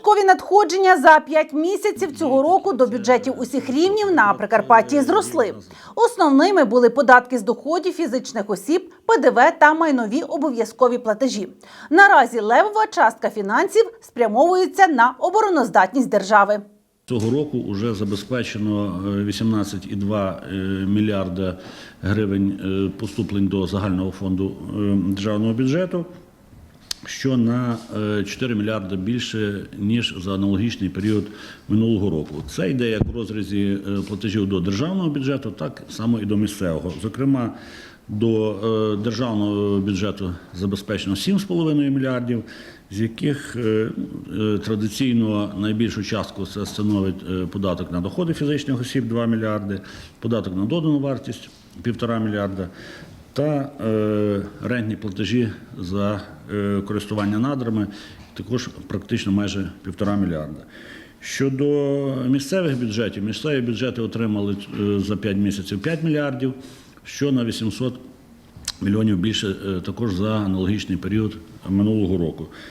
Додаткові надходження за 5 місяців цього року до бюджетів усіх рівнів на Прикарпатті зросли. Основними були податки з доходів фізичних осіб, ПДВ та майнові обов'язкові платежі. Наразі левова частка фінансів спрямовується на обороноздатність держави. Цього року вже забезпечено е, 18,2 е, мільярда гривень е, поступлень до загального фонду е, державного бюджету, що на е, 4 мільярда більше, ніж за аналогічний період минулого року. Це йде як в розрізі е, платежів до державного бюджету, так само і до місцевого. Зокрема, до е, державного бюджету забезпечено 7,5 мільярдів, з яких е, е, традиційно найбільшу частку це становить е, податок на доходи фізичних осіб 2 мільярди, податок на додану вартість 1,5 мільярда та е, рентні платежі за е, користування надрами також практично майже 1,5 мільярда. Щодо місцевих бюджетів, місцеві бюджети отримали е, за 5 місяців 5 мільярдів, що на 800 мільйонів більше також за аналогічний період минулого року.